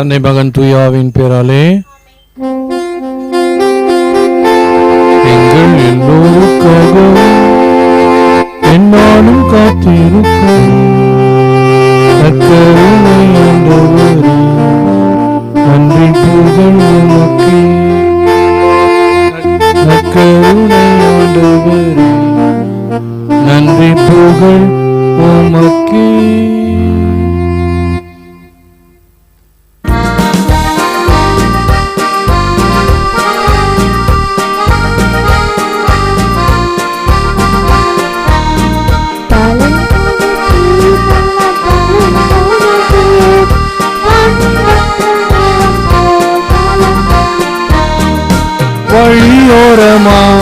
தன்னை மகன் தூயாவின் பேராலே. எங்கள் எல்லோருக்காக என்னாலும் காத்திருக்கும் வழியோரமா நான்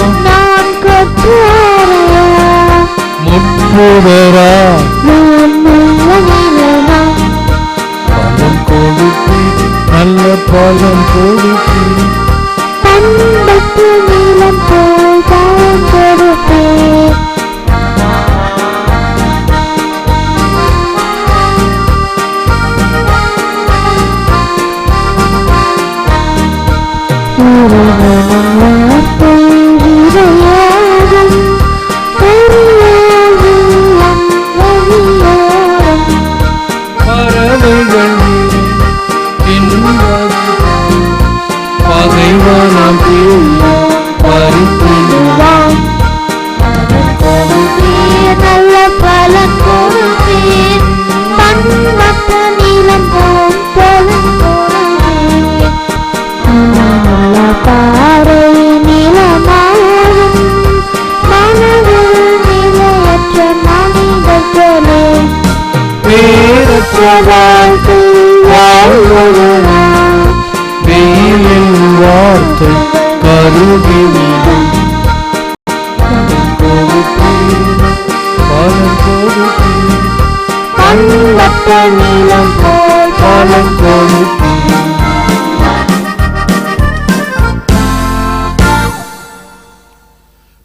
நீளம் போல்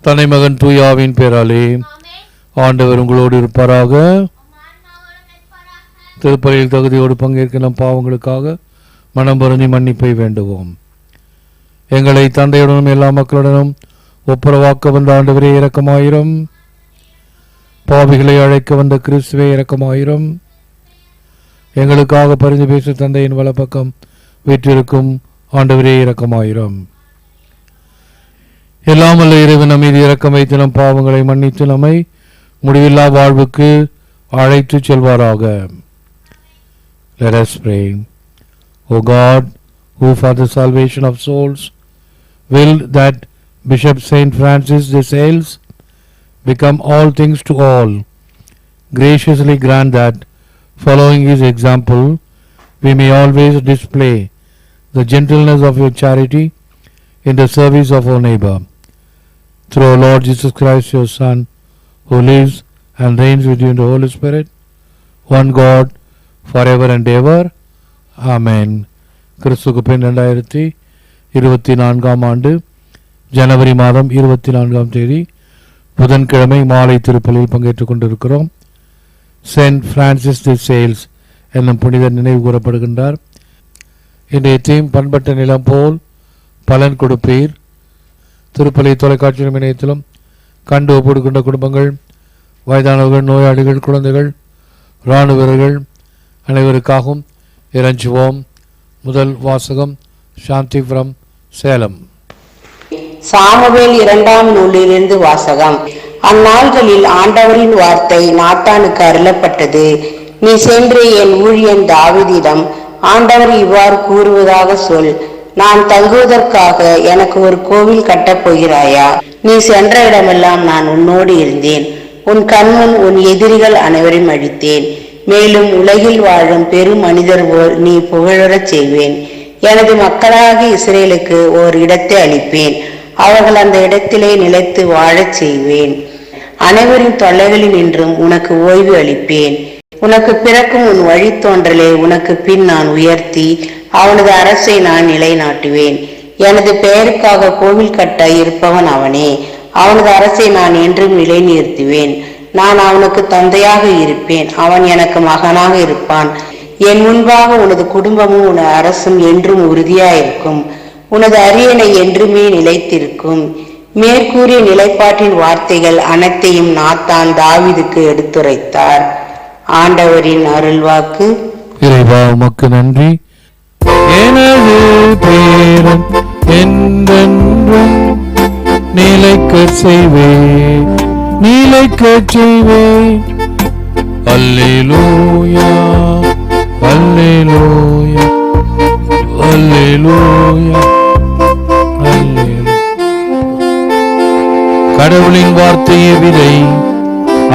தன்னை மகன் தூயாவின் பேராலே ஆண்டவர் உங்களோடு இருப்பாராக. திருப்பலியில் தகுதியோடு பங்கேற்க நம் பாவங்களுக்காக மனம் பொருந்தி மன்னிப்பை வேண்டுவோம். எங்களை தந்தையுடனும் எல்லா மக்களுடனும் ஒப்புரவாக்க வந்த ஆண்டவரே இரக்கமாயிரம். பாவிகளை அழைக்க வந்த கிறிஸ்துவே இரக்கமாயிரம். எங்களுக்காக பரிந்து பேசு தந்தையின் வலப்பக்கம் வீற்றிருக்கும் ஆண்டவரே இரக்கமாயிரம். எல்லாமல்ல இறைவன் நம் மீது வைத்து நம் பாவங்களை மன்னித்து நம்மை முடிவில்லா வாழ்வுக்கு அழைத்து செல்வாராக. Let us pray. O God, who for the salvation of souls willed that Bishop St. Francis de Sales become all things to all, graciously grant that, following his example, we may always display the gentleness of your charity in the service of our neighbor. Through our Lord Jesus Christ, your Son, who lives and reigns with you in the Holy Spirit, one God, forever and ever. Amen. ക്രിസ്തു കുപ്പിൻ രണ്ടായിരത്തി இருபத்தி நான்காம் ஆண்டு ஜனவரி மாதம் இருபத்தி நான்காம் தேதி புதன்கிழமை மாலை திருப்பலியில் பங்கேற்றுக் கொண்டிருக்கிறோம். சென்ட் பிரான்சிஸ் தி சேல்ஸ் என்னும் புனிதர் நினைவு கூறப்படுகின்றார். இன்றைய தீம் பண்பட்ட நிலம் போல் பலன் கொடுப்பீர். திருப்பலி தொலைக்காட்சி இணையத்திலும் கண்டு ஒப்பிடுகின்ற குடும்பங்கள் வயதானவர்கள் நோயாளிகள் குழந்தைகள் இராணுவ வீரர்கள் அனைவருக்காகவும் இறைஞ்சுவோம். முதல் வாசகம் சாந்திபுரம் சேலம். சாமுவேல் இரண்டாம் நூலிலிருந்து வாசகம். அந்நாள்களில் ஆண்டவரின் வார்த்தை நாத்தானுக்கு அருளப்பட்டது. நீ சென்று என் ஊழியன் தாவிதிடம் ஆண்டவர் இவ்வாறு கூறுவதாக சொல். நான் தங்குவதற்காக எனக்கு ஒரு கோவில் கட்டப் போகிறாயா? நீ சென்ற இடமெல்லாம் நான் உன்னோடு இருந்தேன். உன் கண்முன் உன் எதிரிகள் அனைவரையும் அழித்தேன். மேலும் உலகில் வாழும் பெரும் மனிதர் போல் நீ புகழறச் செய்வேன். எனது மக்களாக இஸ்ரேலுக்கு ஓர் இடத்தை அளிப்பேன். அவர்கள் அந்த இடத்திலே நிலைத்து வாழச் செய்வேன். அனைவரின் தொல்லைகளில் நின்றும் உனக்கு ஓய்வு அளிப்பேன். உனக்கு பிறக்கும் உன் வழித்தோன்றலை உனக்கு பின் நான் உயர்த்தி அவனது அரசை நான் நிலைநாட்டுவேன். எனது பெயருக்காக கோவில் கட்ட இருப்பவன் அவனே. அவனது அரசை நான் என்றும் நிலைநிறுத்துவேன். நான் அவனுக்கு தந்தையாக இருப்பேன். அவன் எனக்கு மகனாக இருப்பான். என் முன்பாக உனது குடும்பமும் உனது அரசும் என்றும் உறுதியாயிருக்கும். உனது அரியணை என்றுமே நிலைத்திருக்கும். மேற்கூறிய நிலைப்பாட்டின் வார்த்தைகள் அனைத்தையும் நாத்தான் தாவிதுக்கு எடுத்துரைத்தார். ஆண்டவரின் அருள்வாக்கு. இறைவா உமக்கு நன்றி. எனது பேரன் என்றென்றும் நிலைக்க செய்வேன். நிலைக்க செய்வேன். அல்லேலூயா. அல்லேலூயா கடவுளின் வார்த்தையே விதை.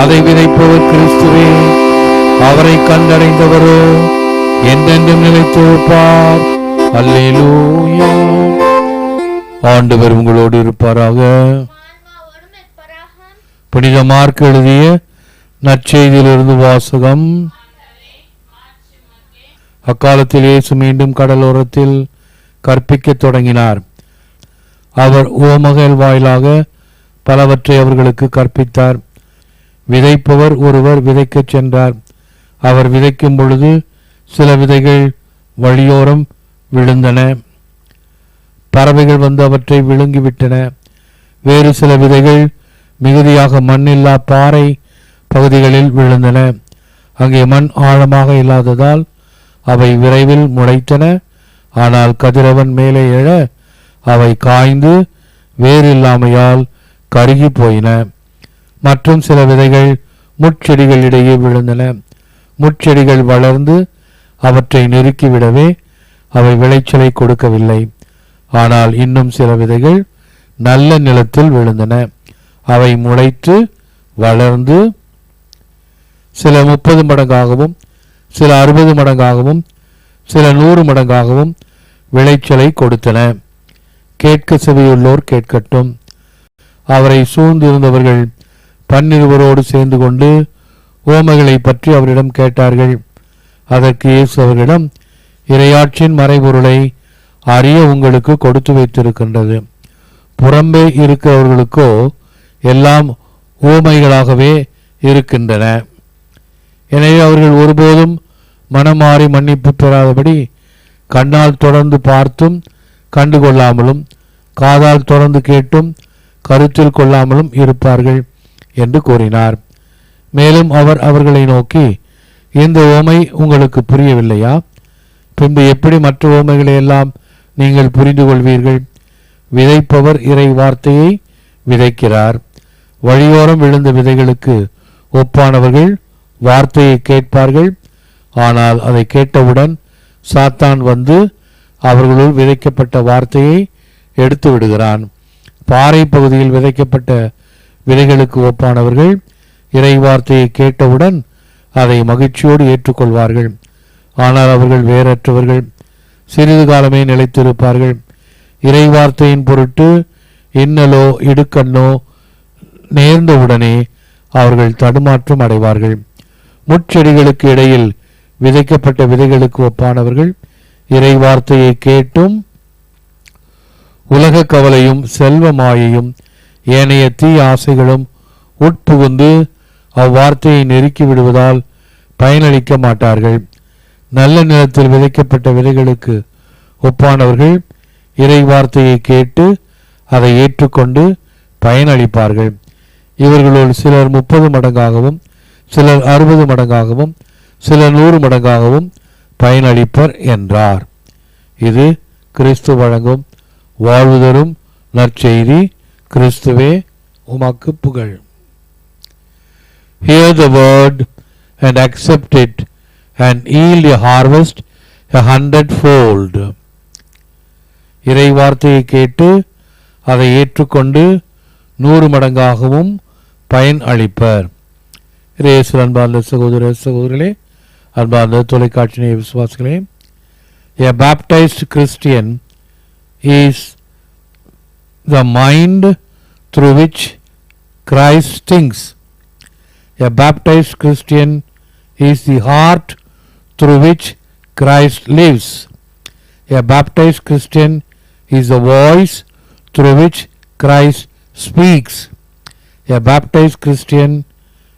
அதை விதைப்பவர் கிறிஸ்துவே. அவரை கண்டடைந்தவரோ என்றென்றும் நிலைத்திருப்பார் அல்லேலூயா ஆண்டவர் உங்களோடு இருப்பாராக. புனித மார்க் எழுதிய நற்செய்தியிலிருந்து வாசகம். அக்காலத்தில் இயேசு மீண்டும் கடலோரத்தில் கற்பிக்கத் தொடங்கினார். அவர் ஓமகல் வாயிலாக பலவற்றை அவர்களுக்கு கற்பித்தார். விதைப்பவர் ஒருவர் விதைக்கச் சென்றார். அவர் விதைக்கும் பொழுது சில விதைகள் வழியோரம் விழுந்தன. பறவைகள் வந்து அவற்றை விழுங்கிவிட்டன. வேறு சில விதைகள் மிகுதியாக மண்ணில்லா பாறை பகுதிகளில் விழுந்தன. அங்கே மண் ஆழமாக இல்லாததால் அவை விரைவில் முளைத்தன. ஆனால் கதிரவன் மேலே எழ அவை காய்ந்து வேறில்லாமையால் கருகி போயின. மற்றும் சில விதைகள் முட்செடிகளிடையே விழுந்தன. முட்செடிகள் வளர்ந்து அவற்றை நெருக்கிவிடவே அவை விளைச்சலை கொடுக்கவில்லை. ஆனால் இன்னும் சில விதைகள் நல்ல நிலத்தில் விழுந்தன. அவை முளைத்து வளர்ந்து சில முப்பது மடங்காகவும் சில அறுபது மடங்காகவும் சில நூறு மடங்காகவும் விளைச்சலை கொடுத்தன. கேட்க செவியுள்ளோர் கேட்கட்டும். அவரை சூழ்ந்திருந்தவர்கள் பன்னிருவரோடு சேர்ந்து கொண்டு ஓமைகளை பற்றி அவரிடம் கேட்டார்கள். அதற்கு இயேசு அவர்களிடம் இரையாற்றின் மறைபொருளை அறிய உங்களுக்கு கொடுத்து வைத்திருக்கின்றது. புறம்பே இருக்கிறவர்களுக்கோ எல்லாம் ஊமைகளாகவே இருக்கின்றன. எனவே அவர்கள் ஒருபோதும் மனமாறி மன்னிப்பு பெறாதபடி கண்ணால் தொடர்ந்து பார்த்தும் கண்டுகொள்ளாமலும் காதால் தொடர்ந்து கேட்டும் கருத்தில் கொள்ளாமலும் இருப்பார்கள் என்று கூறினார். மேலும் அவர் அவர்களை நோக்கி இந்த ஓமை உங்களுக்கு புரியவில்லையா? பின்பு எப்படி மற்ற ஓமைகளை எல்லாம் நீங்கள் புரிந்து கொள்வீர்கள் விதைப்பவர் இறை வார்த்தையை விதைக்கிறார். வழியோரம் விழுந்த விதைகளுக்கு ஒப்பானவர்கள் வார்த்தையை கேட்பார்கள். ஆனால் அதை கேட்டவுடன் சாத்தான் வந்து அவர்களுள் விதைக்கப்பட்ட வார்த்தையை எடுத்து விடுகிறான். பாறை பகுதியில் விதைக்கப்பட்ட விதைகளுக்கு ஒப்பானவர்கள் இறை வார்த்தையை கேட்டவுடன் அதை மகிழ்ச்சியோடு ஏற்றுக்கொள்வார்கள். ஆனால் அவர்கள் வேறற்றவர்கள். சிறிது காலமே நிலைத்திருப்பார்கள். இறை வார்த்தையின் பொருட்டு இன்னலோ இடுக்கண்ணோ நேர்ந்தவுடனே அவர்கள் தடுமாற்றம் அடைவார்கள். முட்செடிகளுக்கு இடையில் விதைக்கப்பட்ட விதைகளுக்கு ஒப்பானவர்கள் இறை வார்த்தையை கேட்டும் உலக கவலையும் செல்வ மாயையும் ஏனைய தீ ஆசைகளும் உட்புகுந்து அவ்வார்த்தையை நெருக்கி விடுவதால் பயனளிக்க மாட்டார்கள். நல்ல நிலத்தில் விதைக்கப்பட்ட விதைகளுக்கு ஒப்பானவர்கள் இறை வார்த்தையை கேட்டு அதை ஏற்றுக்கொண்டு பயனளிப்பார்கள். இவர்களுள் சிலர் முப்பது மடங்காகவும் சிலர் அறுபது மடங்காகவும் சில நூறு மடங்காகவும் பயனளிப்பர் என்றார். இது கிறிஸ்து வழங்கும் வாழ்வு தரும் நற்செய்தி கிறிஸ்துவே உமக்கு புகழ். Hear the word and accept it and yield a harvest a hundred fold இறை வார்த்தையை கேட்டு அதை ஏற்றுக்கொண்டு நூறு மடங்காகவும் பயன் அளிப்பர். இயேசு அன்பார்ந்த சகோதர சகோதரிகளே அன்பார்ந்த தொலைக்காட்சி நேய விசுவாசிகளே A baptized Christian is the mind through which Christ thinks. A baptized Christian is the heart through which Christ lives. A baptized Christian is the voice through which Christ speaks. A baptized Christian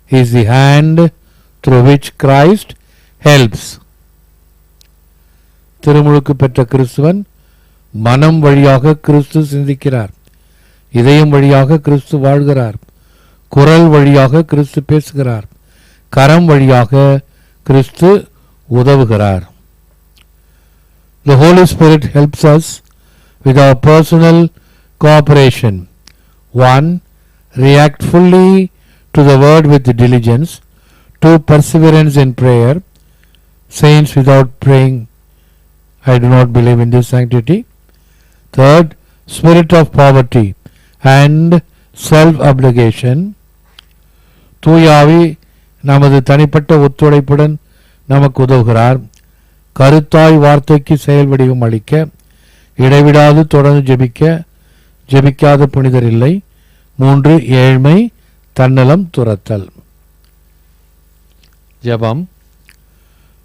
is the hand through which Christ helps. திருமுழுக்கு பெற்ற கிறிஸ்துவன் மனம் வழியாக கிறிஸ்து சிந்திக்கிறார் இதயம் வழியாக கிறிஸ்து வாழ்கிறார் குரல் வழியாக கிறிஸ்து பேசுகிறார் கரம் வழியாக கிறிஸ்து உதவுகிறார் The Holy Spirit helps us with our personal cooperation. 1. React fully to the word with diligence. 2. Perseverance in prayer. Saints without praying, I do not believe in this sanctity. Third, spirit of poverty and self application தூயாவி நமது தனிப்பட்ட ஒத்துழைப்புடன் நமக்கு உதவுகிறார். கருத்தாய் வார்த்தைக்கு செயல் வடிவம் அளிக்க இடைவிடாது தொடர்ந்து ஜெபிக்க ஜெபிக்காத புனிதர் இல்லை. மூன்று ஏழ்மை தன்னலம் துரத்தல் ஜெபம்.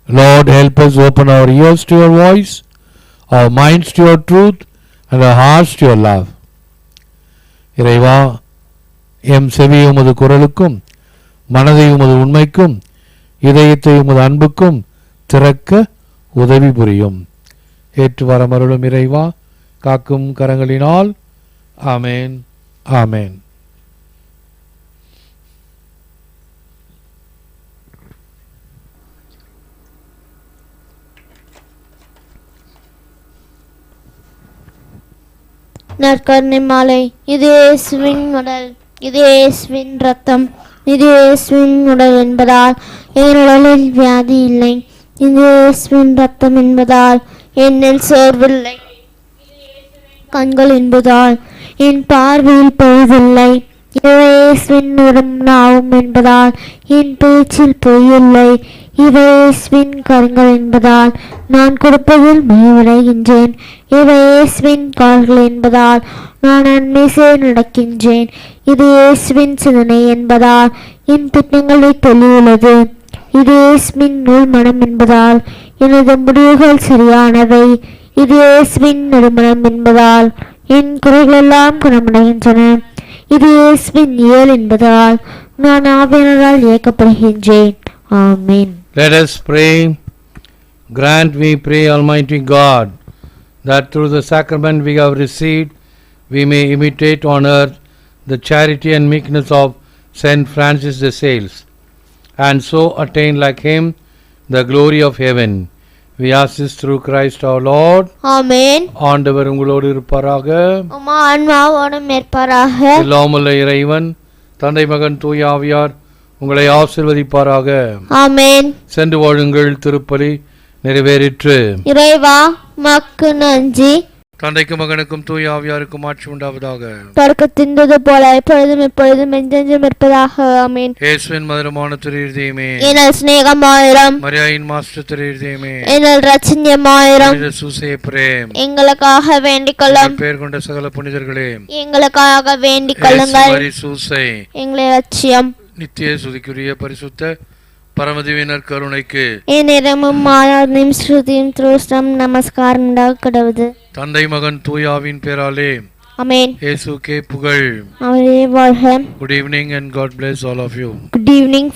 Lord, help us open our ears to your voice, our minds to your truth, and our hearts to your love. இறைவா எம் செவி உமது குரலுக்கும் மனதை உமது உண்மைக்கும் இதயத்தை உமது அன்புக்கும் திறக்க உதவி புரியும் ஏற்று வரமருளும் இறைவா காக்கும் கரங்களினால் ஆமேன் ஆமேன் நற்கருணை மாலை இது இயேசுவின் உடல். இது இயேசுவின் ரத்தம். இது இயேசுவின் உடல் என்பதால் என் உடலில் வியாதி இல்லை. இது இயேசுவின் ரத்தம் என்பதால் என்னில் சோர்வில்லை. கண்கள் என்பதால் என் பார்வையில் பொழுதில்லை. இது இயேசுவின் உடம்பாகும் என்பதால் என் பேச்சில் பொய்யில்லை. இவையேஸ்வின் இயேசுவின் கரங்கள் என்பதால் நான் கொடுப்பதில் மெய்வடைகின்றேன் இவையேஸ்வின் கால்கள் என்பதால் நான் நன்மை செய்ய நடக்கின்றேன். இது இயேசுவின் சிந்தனை என்பதால் என் திட்டங்களை தெளிவுள்ளது. இது இயேசுவின் நூல் மனம் என்பதால் எனது முடிவுகள் சரியானவை. இது இயேசுவின் நறுமணம் என்பதால் என் குறைகளெல்லாம் குணமடைகின்றன. இது இயேசுவின் இயல் என்பதால் நான் ஆவியனரால் இயக்கப்படுகின்றேன். ஆமீன். Let us pray. Grant, we pray, Almighty God, that through the sacrament we have received, we may imitate on earth the charity and meekness of Saint Francis de Sales, and so attain like him the glory of heaven. We ask this through Christ our Lord. ஆமென் ஆண்டவர் உங்களோடு இருப்பாராக உமா ஆன்மாவோடும் மேற்பாராக எல்லாமுள்ள இறைவன் தந்தை மகன் தூய ஆவியார் உங்களை ஆசிர்வதிப்பாராக. ஆமென். சென்று வாழுங்கள் திருப்பலி நிறைவேறிற்று. இறைவா மக்கு நன்றி. தந்தைக்கும் மகனுக்கும் தூய ஆவியாருக்கும் ஆட்சி உண்டாவதாக. தொடக்கத்தின்றது போல எப்பொழுதும் எப்பொழுதும் என்றென்றும் இருப்பதாக. ஆமென். இயேசுவின் மதுரமான திரு இருதயமே எனல் சிநேகமாயிரம். மரியாயின் மாஸ்டர் திரு இருதயமே எனல் ரச்சன்யமாயிரம் சூசே பிரேம் எங்களுக்காக வேண்டிக் கொள்ளும். பேர் கொண்ட சகல புனிதர்களே. எங்களுக்காக வேண்டிக் கொள்ளுங்கள். சூசை எங்களை லட்சியம் நித்திய சுதிக்குரிய பரிசுத்த பரமதிவினர் கருணைக்கு என் மாயாதையும் ஸ்ருதியும் த்ரோஷ்டம் நமஸ்காரம் கிடவுது. தந்தை மகன் தூயாவின் பேராலே அமேன் இயேசுக்கே புகழ். அவரே வாழ்க. Good evening and God bless all of you. Good evening